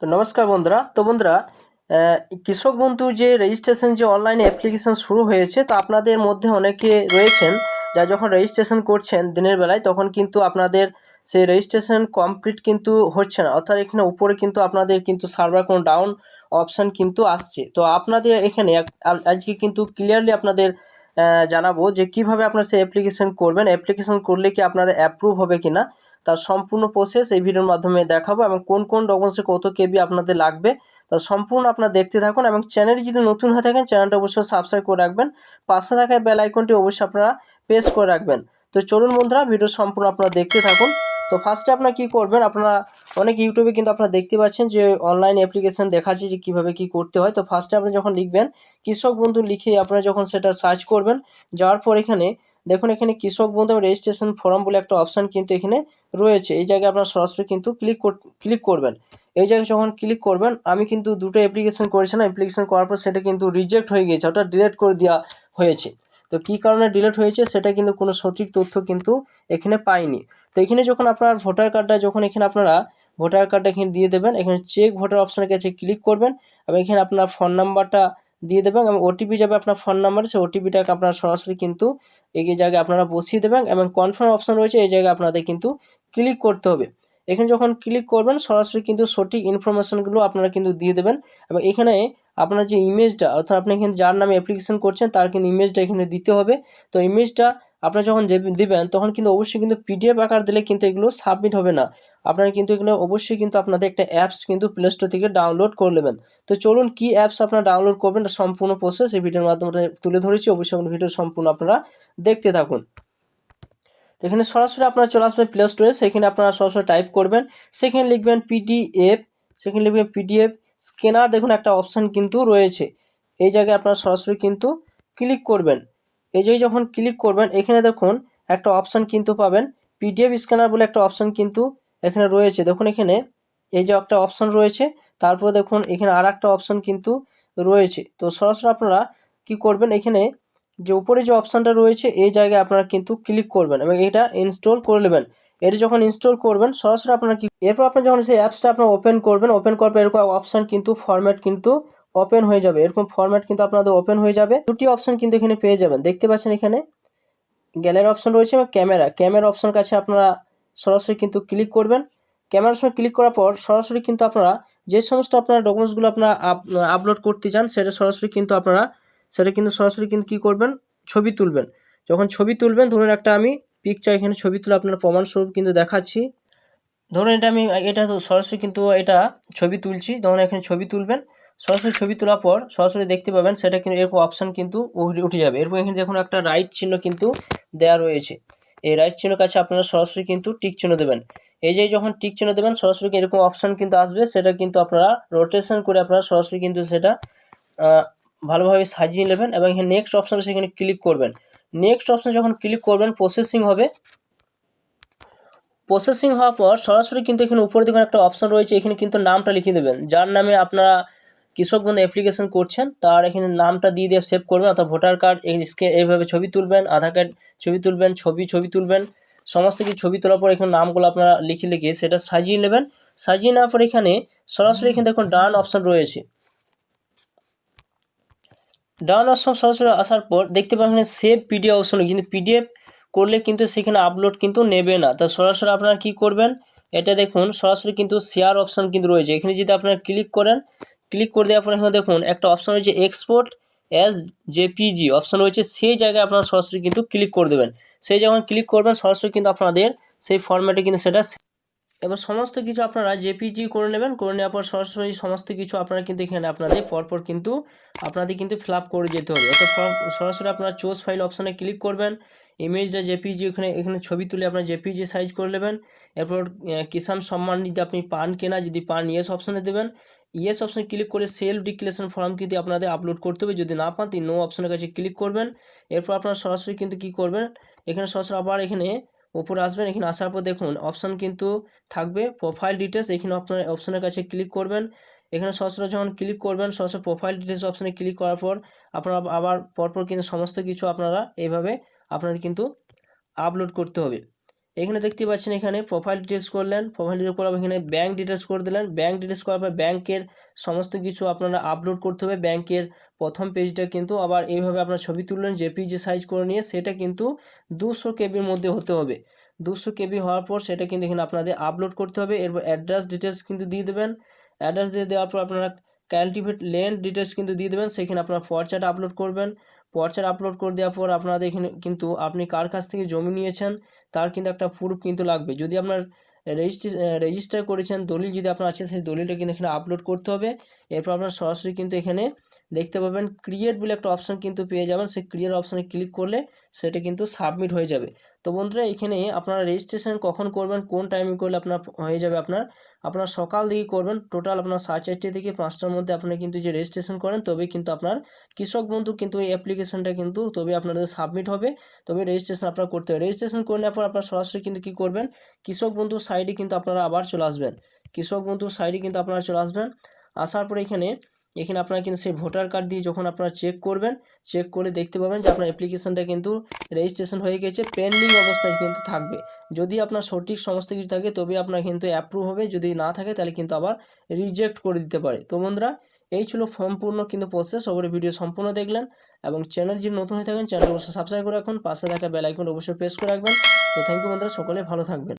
তো নমস্কার বন্ধুরা। তো বন্ধুরা কৃষক বন্ধু যে রেজিস্ট্রেশন যে অনলাইনে অ্যাপ্লিকেশন শুরু হয়েছে, তো আপনাদের মধ্যে অনেকে রয়েছেন যা যখন রেজিস্ট্রেশন করছেন দিনের বেলায়, তখন কিন্তু আপনাদের সেই রেজিস্ট্রেশন কমপ্লিট কিন্তু হচ্ছে না। অর্থাৎ এখানে উপরে কিন্তু আপনাদের কিন্তু সার্ভার কোনো ডাউন অপশান কিন্তু আসছে। তো আপনাদের এখানে আজকে কিন্তু ক্লিয়ারলি আপনাদের জানাব যে কীভাবে আপনারা সেই অ্যাপ্লিকেশন করবেন। অ্যাপ্লিকেশন করলে কি আপনাদের অ্যাপ্রুভ হবে কিনা? তার সম্পূর্ণ প্রসেস এই ভিডিওর মাধ্যমে দেখাবো এবং কোন কোন ডকুমেন্টসে কত কেবি আপনাদের লাগবে। তা সম্পূর্ণ আপনারা দেখতে থাকুন এবং চ্যানেলে যদি নতুন হয়ে থাকেন চ্যানেলটা অবশ্যই সাবস্ক্রাইব করে রাখবেন। পাশে থাকা বেল আইকনটি অবশ্যই আপনারা প্রেস করে রাখবেন। তো চলুন বন্ধুরা ভিডিও সম্পূর্ণ আপনারা দেখতে থাকুন। তো ফার্স্টে আপনারা কী করবেন, আপনারা অনেক ইউটিউবে কিন্তু আপনারা দেখতে পাচ্ছেন যে অনলাইন অ্যাপ্লিকেশন দেখাচ্ছে যে কীভাবে কী করতে হয়। তো ফার্স্টে আপনি যখন লিখবেন, কৃষক বন্ধু লিখে আপনারা যখন সেটা সার্চ করবেন যাওয়ার পর এখানে দেখুন, এখানে কৃষক বন্ধু রেজিস্ট্রেশন ফর্ম বলে একটা অপশান কিন্তু এখানে রয়েছে। এই জায়গায় আপনারা সরাসরি কিন্তু ক্লিক ক্লিক করবেন। এই জায়গায় যখন ক্লিক করবেন, আমি কিন্তু দুটো অ্যাপ্লিকেশন করেছিলাম। অ্যাপ্লিকেশন করার পর সেটা কিন্তু রিজেক্ট হয়ে গিয়েছে ওটা ডিলিট করে দেওয়া হয়েছে। তো কী কারণে ডিলিট হয়েছে, সেটা কিন্তু কোনো সঠিক তথ্য কিন্তু এখানে পাইনি। তো এখানে যখন আপনার ভোটার কার্ডটা যখন এখানে আপনারা ভোটার কার্ডটা এখানে দিয়ে দেবেন, এখানে চেক ভোটার অপশানের কাছে ক্লিক করবেন এবং এখানে আপনার ফোন নাম্বারটা দিয়ে দেবেন এবং ওটিপি যাবে আপনার ফোন নাম্বার সেই ওটিপিটাকে আপনারা সরাসরি কিন্তু এই জায়গায় আপনারা বসিয়ে দেবেন এবং কনফার্ম অপশন রয়েছে, এই জায়গায় আপনাদের কিন্তু ক্লিক করতে হবে। এখানে যখন ক্লিক করবেন, সরাসরি কিন্তু সঠিক ইনফরমেশনগুলো আপনারা কিন্তু দিয়ে দেবেন। এবং এখানে আপনার যে ইমেজটা অর্থাৎ আপনি এখানে যার নামে অ্যাপ্লিকেশন করছেন, তার কিন্তু ইমেজটা এখানে দিতে হবে। তো ইমেজটা আপনারা যখন দেব- দিবেন, তখন কিন্তু অবশ্যই কিন্তু পিডিএফ আকার দিলে কিন্তু এগুলো সাবমিট হবে না। আপনারা কিন্তু এগুলো অবশ্যই কিন্তু আপনাদের একটা অ্যাপস কিন্তু প্লে স্টোর থেকে ডাউনলোড করে নেবেন। তো চলুন কি অ্যাপস আপনারা ডাউনলোড করবেন সম্পূর্ণ প্রসেস এই ভিডিওর মাধ্যমে তুলে ধরেছি। অবশ্যই ভিডিও সম্পূর্ণ আপনারা দেখতে থাকুন। এখানে সরাসরি আপনারা চলে আসবে প্লে স্টোরে সেখানে আপনারা সরাসরি টাইপ করবেন, সেখানে লিখবেন পিডিএফ সেখানে লিখবেন পিডিএফ স্ক্যানার দেখুন একটা অপশান কিন্তু রয়েছে। এই জায়গায় আপনারা সরাসরি কিন্তু ক্লিক করবেন। এই জায়গায় যখন ক্লিক করবেন, এখানে দেখুন একটা অপশান কিন্তু পাবেন পিডিএফ স্ক্যানার বলে একটা অপশান কিন্তু এখানে রয়েছে। দেখুন এখানে এই যে একটা অপশান রয়েছে, তারপরে দেখুন এখানে আর একটা অপশান কিন্তু রয়েছে। তো সরাসরি আপনারা কি করবেন, এখানে যে উপরে যে অপশানটা রয়েছে, এই জায়গায় আপনারা কিন্তু ক্লিক করবেন এবং এটা ইনস্টল করে নেবেন। এটা যখন ইনস্টল করবেন, সরাসরি আপনারা কি এরপর আপনি যখন সেই অ্যাপসটা আপনার ওপেন করবেন ওপেন করার পর এরকম অপশান কিন্তু ফরম্যাট কিন্তু ওপেন হয়ে যাবে। এরকম ফরম্যাট কিন্তু আপনাদের ওপেন হয়ে যাবে। দুটি অপশান কিন্তু এখানে পেয়ে যাবেন। দেখতে পাচ্ছেন এখানে? গ্যালারি অপশান রয়েছে এবং ক্যামেরা ক্যামেরা অপশান কাছে আপনারা সরাসরি কিন্তু ক্লিক করবেন। ক্যামেরার সঙ্গে ক্লিক করার পর সরাসরি কিন্তু আপনারা যে সমস্ত আপনারা ডকুমেন্টসগুলো আপনারা আপলোড করতে চান, সেটা সরাসরি কিন্তু আপনারা সেটা কিন্তু সরাসরি কিন্তু কী করবেন? ছবি তুলবেন। যখন ছবি তুলবেন, ধরুন একটা আমি পিকচার এখানে ছবি তুলে আপনার প্রমাণস্বরূপ কিন্তু দেখাচ্ছি। ধরুন এটা আমি, এটা সরাসরি কিন্তু এটা ছবি তুলছি, ধরুন এখানে ছবি তুলবেন। সরাসরি ছবি তোলার পর সরাসরি দেখতে পাবেন, সেটা কিন্তু এরকম অপশান কিন্তু উঠে- যাবে। এরপর এখানে দেখুন একটা রাইট চিহ্ন কিন্তু দেওয়া রয়েছে। এই রাইট চিহ্ন কাছে আপনারা সরাসরি কিন্তু টিক চিহ্ন দেবেন। এই যে যখন টিক চিহ্ন দেবেন, সরাসরি এরকম অপশান কিন্তু আসবে, সেটা কিন্তু আপনারা রোটেশন করে আপনারা সরাসরি কিন্তু সেটা ভালোভাবে সাজিয়ে নেবেন এবং এখানে নেক্সট অপশানে সেখানে ক্লিক করবেন। নেক্সট অপশানে যখন ক্লিক করবেন প্রসেসিং হবে। প্রসেসিং হওয়ার পর সরাসরি কিন্তু এখানে উপরে দেখুন একটা অপশান রয়েছে, এখানে কিন্তু নামটা লিখে দেবেন। যার নামে আপনারা কৃষক বন্ধু অ্যাপ্লিকেশন করছেন, তার এখানে নামটা দিয়ে দিয়ে সেভ করবেন, অর্থাৎ ভোটার কার্ড স্কে এইভাবে ছবি তুলবেন আধার কার্ড ছবি তুলবেন, ছবি ছবি তুলবেন, সমস্ত কিছু ছবি তোলার পর এখানে নামগুলো আপনারা লিখে লিখে সেটা সাজিয়ে নেবেন। সাজিয়ে নেওয়ার পর এখানে সরাসরি এখানে দেখুন ডান অপশান রয়েছে। ডাউন অপশন সরাসরি আসার পর দেখতে পাবেন সেভ পিডিএফ অপশন কিন্তু পিডিএফ করলে কিন্তু সেখানে আপলোড কিন্তু নেবে না। তা সরাসরি আপনারা কি করবেন? এটা দেখুন, সরাসরি কিন্তু শেয়ার অপশন কিন্তু রয়েছে। এখানে যদি আপনারা ক্লিক করেন ক্লিক করে দেওয়ার পর এখানে দেখুন, একটা অপশন রয়েছে এক্সপোর্ট অ্যাজ জেপিজি অপশন রয়েছে, সেই জায়গায় আপনারা সরাসরি কিন্তু ক্লিক করে দেবেন। সেই যখন ক্লিক করবেন, সরাসরি কিন্তু আপনাদের সেই ফরম্যাটে কিন্তু সেটা এবার সমস্ত কিছু আপনারা জেপিজি করে নেবেন। করে নেওয়ার পর সরাসরি সমস্ত কিছু আপনারা কিন্তু এখানে আপনাদের পরপর কিন্তু আপনাদের কিন্তু ফিল করে যেতে হবে। অর্থাৎ সরাসরি আপনারা চোজ ফাইল অপশানে ক্লিক করবেন। ইমেজটা জেপিজি এখানে এখানে ছবি তুলে আপনার জেপিজি সাইজ করে নেবেন। এরপর কিষাণ সম্মান যদি আপনি পান কেনা, যদি পান ইয়েস অপশানে দেবেন। ইয়েস অপশানে ক্লিক করে সেলফ ডিক্লারেশন ফর্ম কিন্তু আপনাদের আপলোড করতে হবে। যদি না পান তিনি নো অপশানের কাছে ক্লিক করবেন। এরপর আপনারা সরাসরি কিন্তু কি করবেন? এখানে সরাসরি আবার এখানে উপরে আসবেন। এখানে আসার পর দেখুন অপশান কিন্তু থাকবে। প্রোফাইল ডিটেলস এখানে আপনার অপশানের কাছে ক্লিক করবেন। এখানে সরাসরি যখন ক্লিক করবেন, সরাসরি প্রোফাইল ডিটেলস অপশানে ক্লিক করার পর আপনারা আবার পরপর কিন্তু সমস্ত কিছু আপনারা এইভাবে আপনাদের কিন্তু আপলোড করতে হবে। এখানে দেখতে পাচ্ছেন এখানে প্রোফাইল ডিটেলস করলেন প্রোফাইল ডিটেলস করার এখানে ব্যাঙ্ক ডিটেলস করে দিলেন। ব্যাঙ্ক ডিটেলস করার পর ব্যাংকের সমস্ত কিছু আপনারা আপলোড করতে হবে। ব্যাংকের প্রথম পেজটা কিন্তু আবার এইভাবে আপনার ছবি তুললেন জেপিজি সাইজ করে নিয়ে সেটা কিন্তু দুশো কেবির মধ্যে হতে হবে। দুশো কেবি হওয়ার পর সেটা কিন্তু এখানে আপনাদের আপলোড করতে হবে। এরপর অ্যাড্রেস ডিটেলস কিন্তু দিয়ে দেবেন। অ্যাড্রেস দিয়ে দেওয়ার পর আপনারা ক্যালটিভেট ল্যান্ড ডিটেলস কিন্তু দিয়ে দেবেন, সেখানে আপনার পর্চাট আপলোড করবেন। পর্চার আপলোড করে দেওয়ার পর আপনাদের এখানে কিন্তু আপনি কার কাছ থেকে জমি নিয়েছেন, তার কিন্তু একটা প্রুফ কিন্তু লাগবে। যদি আপনার রেজিস্ট্রি রেজিস্টার করেছেন দলিল, যদি আপনার আছে সেই দলিলটা কিন্তু এখানে আপলোড করতে হবে। এরপর আপনার সরাসরি কিন্তু এখানে দেখতে পাবেন ক্রিয়েট বলে একটা অপশান কিন্তু পেয়ে যাবেন। সেই ক্রিয়েট অপশানে ক্লিক করলে সেটা কিন্তু সাবমিট হয়ে যাবে। তো বন্ধুরা, এখানে আপনারা রেজিস্ট্রেশন কখন করবেন, কোন টাইমে করলে আপনার হয়ে যাবে আপনার? আপনার সকাল দিকে করবেন। টোটাল আপনার সাড়ে চারটে থেকে পাঁচটার মধ্যে আপনি কিন্তু যে রেজিস্ট্রেশন করেন, তবে কিন্তু আপনার কৃষক বন্ধু কিন্তু এই অ্যাপ্লিকেশনটা কিন্তু তবে আপনাদের সাবমিট হবে। তবে রেজিস্ট্রেশন আপনার করতে হবে। রেজিস্ট্রেশন করে নেওয়ার পর আপনার সরাসরি কিন্তু কী করবেন? কৃষক বন্ধু সাইডে কিন্তু আপনারা আবার চলে আসবেন। কৃষক বন্ধু সাইডে কিন্তু আপনারা চলে আসবেন। আসার পরে এখানে এখানে আপনারা কিন্তু সেই ভোটার কার্ড দিয়ে যখন আপনারা চেক করবেন চেক করে দেখতে পাবেন যে আপনার অ্যাপ্লিকেশনটা কিন্তু রেজিস্ট্রেশন হয়ে গেছে পেন্ডিং অবস্থায় কিন্তু থাকবে। যদি আপনার সঠিক সমস্ত কিছু থাকে, তবে আপনার কিন্তু অ্যাপ্রুভ হবে। যদি না থাকে, তাহলে কিন্তু আবার রিজেক্ট করে দিতে পারে। তো বন্ধুরা, এই ছিল সম্পূর্ণ কিন্তু প্রসেস ওপরে ভিডিও সম্পূর্ণ দেখলেন এবং চ্যানেল যদি নতুন হয়ে থাকেন চ্যানেল অবশ্যই সাবস্ক্রাইব করে রাখুন। পাশে থাকা বেল আইকন অবশ্যই প্রেস করে রাখবেন। তো থ্যাংক ইউ বন্ধুরা, সকলে ভালো থাকবেন।